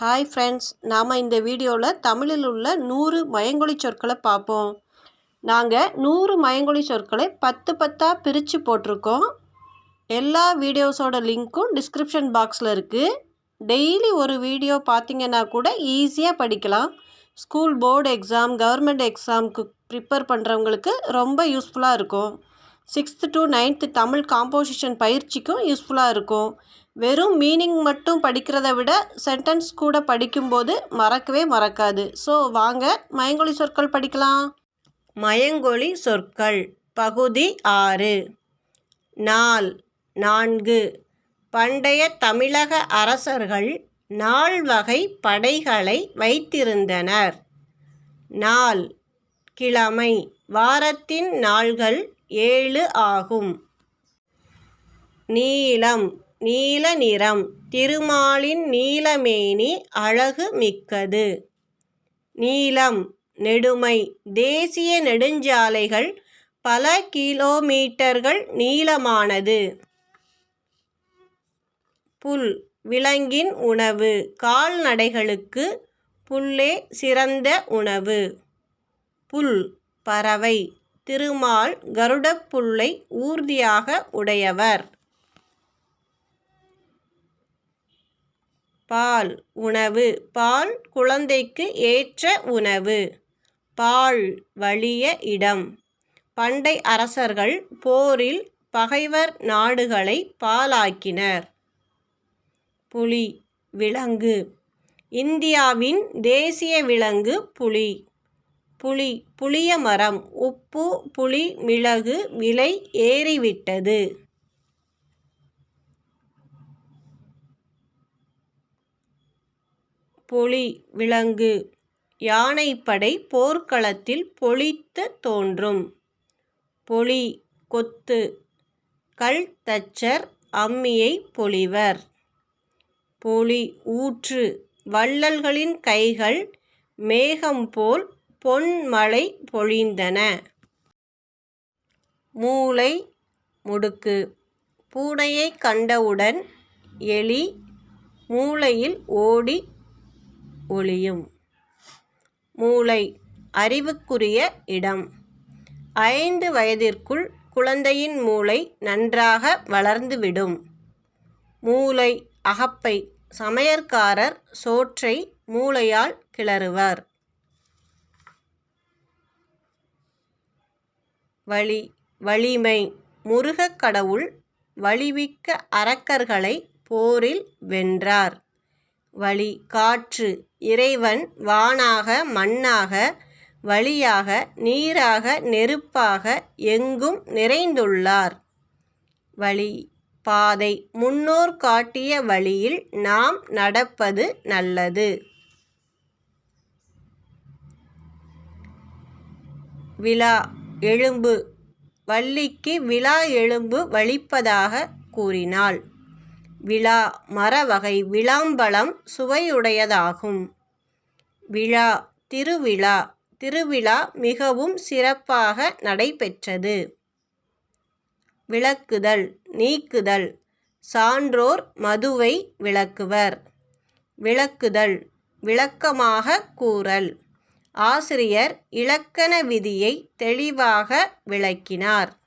Hi friends நாம் இந்த வீடியோவில் தமிழில் உள்ள நூறு மயங்கொழி சொற்களை பார்ப்போம். நாங்கள் நூறு மயங்கொழி சொற்களை பத்து பத்தாக பிரித்து போட்டிருக்கோம். எல்லா வீடியோஸோட லிங்க்கும் டிஸ்கிரிப்ஷன் பாக்ஸில் இருக்குது டெய்லி ஒரு வீடியோ பார்த்தீங்கன்னா கூட ஈஸியாக படிக்கலாம். ஸ்கூல் போர்டு எக்ஸாம் கவர்மெண்ட் எக்ஸாமுக்கு ப்ரிப்பேர் பண்ணுறவங்களுக்கு ரொம்ப யூஸ்ஃபுல்லாக இருக்கும். Sixth to ninth Tamil composition பயிற்சிக்கும் யூஸ்ஃபுல்லாக இருக்கும். வெறும் மீனிங் மட்டும் படிக்கிறத விட சென்டென்ஸ் கூட படிக்கும்போது மறக்கவே மறக்காது. ஸோ வாங்க மயங்கொழி சொற்கள் படிக்கலாம். மயங்கொழி சொற்கள் பகுதி ஆறு. நாள் நான்கு. பண்டைய தமிழக அரசர்கள் நாள் வகை படைகளை வைத்திருந்தனர். நாள் கிழமை வாரத்தின் நாள்கள் ஏழு ஆகும். நீலம் நீல நிறம் திருமாலின் நீலமேனி அழகு மிக்கது. நீளம் நெடுமை தேசிய நெடுஞ்சாலைகள் பல கிலோமீட்டர்கள் நீளமானது. புல் விலங்கின் உணவு கால்நடைகளுக்கு புல்லே சிறந்த உணவு. புல் பறவை திருமால் கருடப்புல்லை ஊர்தியாக உடையவர். பால் உணவு. பால் குழந்தைக்கு ஏற்ற உணவு. பால் வலிய இடம். பண்டை அரசர்கள் போரில் பகைவர் நாடுகளை பாலாக்கினர். புலி விலங்கு. இந்தியாவின் தேசிய விலங்கு புலி. புளி புளிய மரம் உப்பு புளி மிளகு விலை ஏறிவிட்டது. பொலி விலங்கு யானைப்படை போர்க்களத்தில் பொலித்து தோன்றும். பொலி கொத்து கல் தச்சர் அம்மியை பொலிவர் பொலி ஊற்று வள்ளல்களின் கைகள் மேகம் போல் பொன்மழை பொழிந்தன. மூளை முடுக்கு. பூனையை கண்டவுடன் எலி மூளையில் ஓடி ஒளியும். மூளை அறிவுக்குரிய இடம். ஐந்து வயதிற்குள் குழந்தையின் மூளை நன்றாக வளர்ந்துவிடும். மூளை அகப்பை சமையற்காரர் சோற்றை மூளையால் கிளறுவர். வழி வலிமை முருகக் கடவுள் வலிவிக்க அரக்கர்களை போரில் வென்றார். வழி காற்று இறைவன் வானாக மண்ணாக வழியாக நீராக நெருப்பாக எங்கும் நிறைந்துள்ளார். வழி பாதை முன்னோர் காட்டிய வழியில் நாம் நடப்பது நல்லது. விழா எழும்பு. வள்ளிக்கு விழா எழும்பு வலிப்பதாக கூறினாள். விழா மரவகை விளாம்பழம் சுவையுடையதாகும். விழா திருவிழா திருவிழா மிகவும் சிறப்பாக நடைபெற்றது. விளக்குதல் நீக்குதல் சான்றோர் மதுவை விளக்குவர். விளக்குதல் விளக்கமாக கூறல் ஆசிரியர் இலக்கண விதியை தெளிவாக விளக்கினார்.